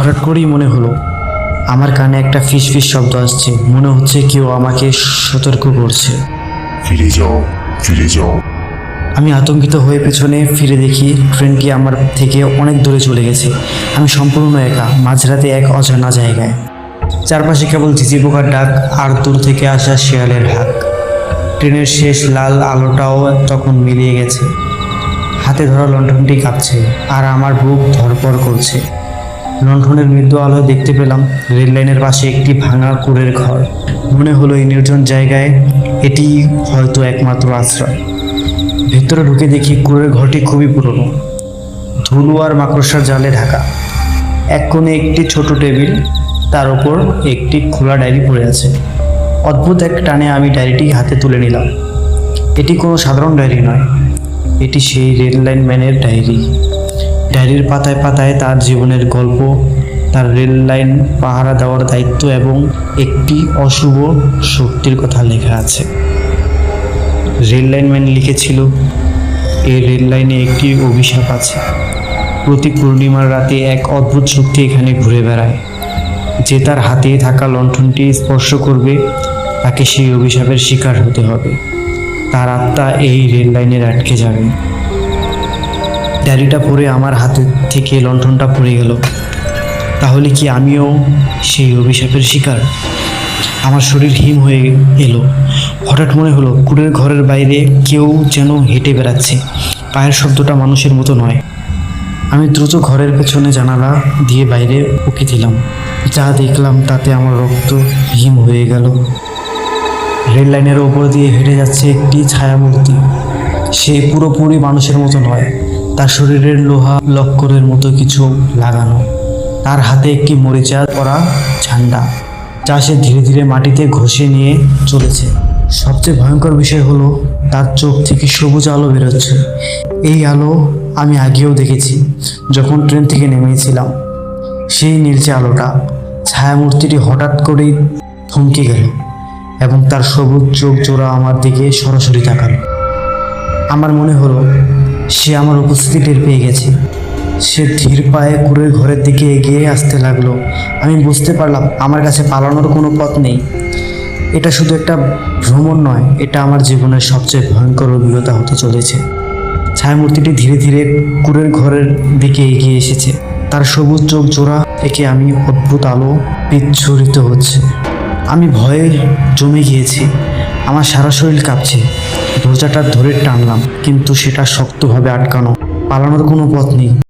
হঠাৎ করেই মনে হলো আমার কানে একটা ফিস ফিস শব্দ আসছে। মনে হচ্ছে কেউ আমাকে সতর্ক করছে। ফিরে যাও ফিরে যাও। আমি আতঙ্কিত হয়ে পেছনে ফিরে দেখি ট্রেনটি আমার থেকে অনেক দূরে চলে গেছে। আমি সম্পূর্ণ একা মাঝরাতে এক অজানা জায়গায়। চারপাশে কেবল ঝিঝি পোকার ডাক আর দূর থেকে আসা শেয়ালের হাক। ট্রেনের শেষ লাল আলোটাও তখন মিলিয়ে গেছে। হাতে ধরা লণ্ঠনটি কাঁপছে আর আমার বুক ধরপড় করছে। লণ্ঠনের মৃদু আলো দেখতে পেলাম রেল লাইনের পাশে একটি ভাঙা কুড়ের ঘর। মনে হলো এই নির্জন জায়গায় এটি হয়তো একমাত্র আশ্রয়। ভেতরে ঢুকে দেখি কুড়ের ঘরটি খুবই পুরনো। ধুলো আর মাকড়সার জালে ঢাকা। এক কোণে একটি ছোট টেবিল, তার ওপর একটি খোলা ডায়েরি পড়ে আছে। অদ্ভুত এক টানে আমি ডায়েরিটি হাতে তুলে নিলাম। এটি কোনো সাধারণ ডায়েরি নয়, এটি সেই রেল লাইন ম্যানের ডায়েরি। ডায়েরির পাতায় পাতায় তার জীবনের গল্প, তার রেল লাইন, পাহারা দেওয়ার দায়িত্ব এবং একটি অশুভ শক্তির কথা লেখা আছে। রেল লাইনম্যান লিখেছিল এই রেল লাইনে একটি অভিশাপ আছে। প্রতি পূর্ণিমার রাতে এক অদ্ভুত শক্তি এখানে ঘুরে বেড়ায়। যে তার হাতে থাকা লণ্ঠনটি স্পর্শ করবে, তাকে সেই অভিশাপের শিকার হতে হবে। তার আত্মা এই রেল লাইনের আটকে যাবে। ডায়েরিটা পরে আমার হাতে থেকে লণ্ঠনটা পড়ে গেল। তাহলে কি আমিও সেই অভিশাপের শিকার? আমার শরীর হিম হয়ে এলো। হঠাৎ মনে হলো কুড়ের ঘরের বাইরে কেউ যেন হেঁটে বেড়াচ্ছে। পায়ের শব্দটা মানুষের মতো নয়। আমি দ্রুত ঘরের পেছনে জানালা দিয়ে বাইরে উকি দিলাম। যা দেখলাম তাতে আমার রক্ত হিম হয়ে গেল। রেল লাইনের ওপর দিয়ে হেঁটে যাচ্ছে একটি ছায়ামূর্তি। সে পুরোপুরি মানুষের মতো নয়। তার শরীরের লোহা লক্করের মতো কিছু লাগানো। তার হাতে একটি মরিচা পরা ঝান্ডা, যা সে ধীরে ধীরে মাটিতে ঘষে নিয়ে চলেছে। সবচেয়ে ভয়ঙ্কর বিষয় হলো, তার চোখ থেকে সবুজ আলো বেরোচ্ছে। এই আলো আমি আগেও দেখেছি, যখন ট্রেন থেকে নেমেছিলাম। সেই নীলচে আলোটা ছায়ামূর্তিটি হঠাৎ করেই থমকে গেল এবং তার সবুজ চোখ জোড়া আমার দিকে সরাসরি তাকালো। আমার মনে হলো সে আমার উপস্থিতি টের পেয়ে গেছে। সে ধীর পায়ে কুড়ের ঘরের দিকে এগিয়ে আসতে লাগল। আমি বুঝতে পারলাম আমার কাছে পালানোর কোনো পথ নেই। এটা শুধু একটা ভ্রমণ নয়, এটা আমার জীবনের সবচেয়ে ভয়ঙ্কর অভিজ্ঞতা হতে চলেছে। ছায়ামূর্তিটি ধীরে ধীরে কুড়ের ঘরের দিকে এগিয়ে এসেছে। তার সবুজ চোখ জোড়া থেকে আমি অদ্ভুত আলো বিচ্ছুরিত হচ্ছে। আমি ভয়ে জমে গিয়েছি। আমার সারা শরীর কাঁপছে। দরজাটা ধরে টানলাম কিন্তু সেটা শক্তভাবে আটকানো পালানোর কোনো পথ নেই।